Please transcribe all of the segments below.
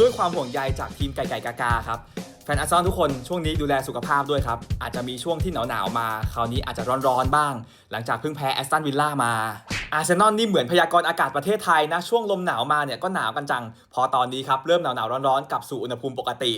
ด้วยความห่วงใยจากทีมไก่ไก่กากาครับแฟนอาร์ซนอนทุกคนช่วงนี้ดูแลสุขภาพด้วยครับ อาจจะมีช่วงที่หนาวๆมา คราวนี้อาจจะร้อนๆบ้าง หลังจากเพิ่งแพ้แอสตันวิลล่ามาอาร์เซนอลนี่เหมือนพยากรณ์อากาศประเทศไทยนะ ช่วงลมหนาวมาเนี่ยก็หนาวกันจัง พอตอนนี้ครับเริ่มหนาวๆร้อนๆกลับสู่อุณหภูมิปกติ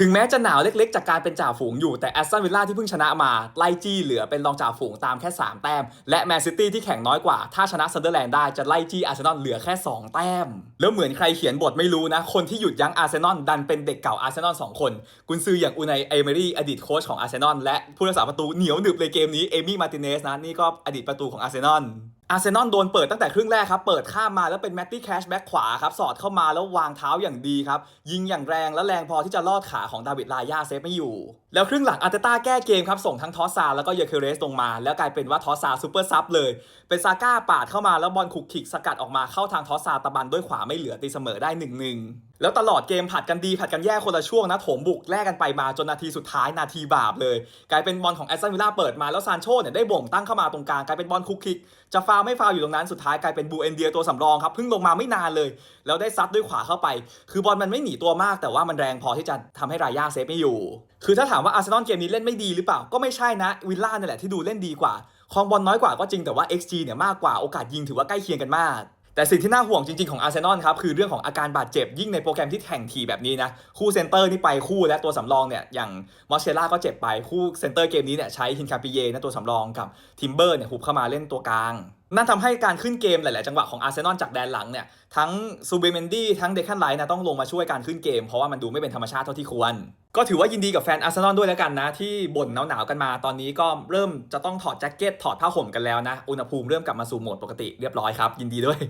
ถึงแม้จะหนาวเล็กๆ จากการเป็นจ่าฝูงอยู่แต่แอสตันวิลล่าที่เพิ่งชนะมาไล่จี้เหลือเป็นรองจ่าฝูงตามแค่ 3 แต้ม และแมนซิตี้ที่แข่งน้อยกว่า ถ้าชนะซันเดอร์แลนด์ได้จะไล่จี้อาร์เซนอลเหลือแค่ 2 แต้ม แล้วเหมือนใครเขียนบทไม่รู้นะ คนที่หยุดยั้งอาร์เซนอลดันเป็นเด็กเก่าอาร์เซนอลสองคนกุนซืออย่างอูไนเอเมรี่อดีตโค้ชของอาร์เซนอลและผู้รักษาประตูเหนียวหนึบเลยเกมนี้เอมี่มาร์ติเนสนะนี่ก็อดีตประตูของอาร์เซนอล อาร์เซนอลโดนเปิดตั้งแต่ครึ่งแรกครับ เปิดข้ามมาแล้วเป็นแมตตี้แคชแบ็กขวาครับ สอดเข้ามาแล้ววางเท้าอย่างดีครับ ยิงอย่างแรงและแรงพอที่จะลอดขาของดาวิดลายาเซฟไม่อยู่แล้วครึ่งหลังอาร์เตต้าแก้เกมครับ ส่งทั้งทอสซาแล้วก็เยเคเรสลงมา แล้วกลายเป็นว่าทอสซาซูเปอร์ซับเลย เป็นซาก้าปาดเข้ามาแล้วบอลขุกขิกสกัดออกมาเข้าทางทอสซาตะบันด้วยขวาไม่เหลือตีเสมอได้หนึ่งหนึ่งแล้วตลอดเกมผัดกันดีผัดกันแย่คนละช่วงนะโถมบุกแลกกันไปมาจนนาทีสุดท้ายนาทีบาปเลย กลายเป็นบอลของแอสตันวิลล่าเปิดมาแล้วซานโชเนี่ยได้บ่งตั้งเข้ามาตรงกลางกลายเป็นบอลคุกคิก จะฟาวไม่ฟาวอยู่ตรงนั้นสุดท้ายกลายเป็นบูเอนเดียตัวสำรองครับเพิ่งลงมาไม่นานเลย แล้วได้ซัดด้วยขวาเข้าไป คือบอลมันไม่หนีตัวมาก แต่ว่ามันแรงพอที่จะทำให้รายาเซฟไม่อยู่ คือถ้าถามว่าอาร์เซนอลเกมนี้เล่นไม่ดีหรือเปล่า ก็ไม่ใช่นะวิลล่าเนี่ยแหละที่ดูเล่นดีกว่าคองบอลน้อยกว่าก็จริงแต่ว่า XG เนี่ยมากกว่าโอกาสยิงถือว่าใกล้เคียงกันมาก แต่สิ่งที่น่าห่วงจริงๆของอาร์เซนอลครับคือเรื่องของอาการบาดเจ็บยิ่งในโปรแกรมที่แข่งทีแบบนี้นะคู่เซนเตอร์นี่ไปคู่และตัวสำรองเนี่ยอย่างมอสเชล่าก็เจ็บไปคู่เซนเตอร์เกมนี้เนี่ยใช้ฮินคาปิเยนะตัวสำรองกับทิมเบอร์เนี่ยหุบเข้ามาเล่นตัวกลาง นั่นทำให้การขึ้นเกมหลาย ๆ จังหวะของอาร์เซนอลจากแดนหลังเนี่ยทั้งซูเบเมนดี้ทั้งเดคันไลท์นะต้องลงมาช่วยการขึ้นเกม เพราะว่ามันดูไม่เป็นธรรมชาติเท่าที่ควร ก็ถือว่ายินดีกับแฟนอาร์เซนอลด้วยแล้วกันนะ ที่บ่นหนาว ๆ กันมาตอนนี้ก็เริ่มจะต้องถอดแจ็คเก็ตถอดผ้าห่มกันแล้วนะ อุณหภูมิเริ่มกลับมาสู่โหมดปกติเรียบร้อยครับยินดีด้วย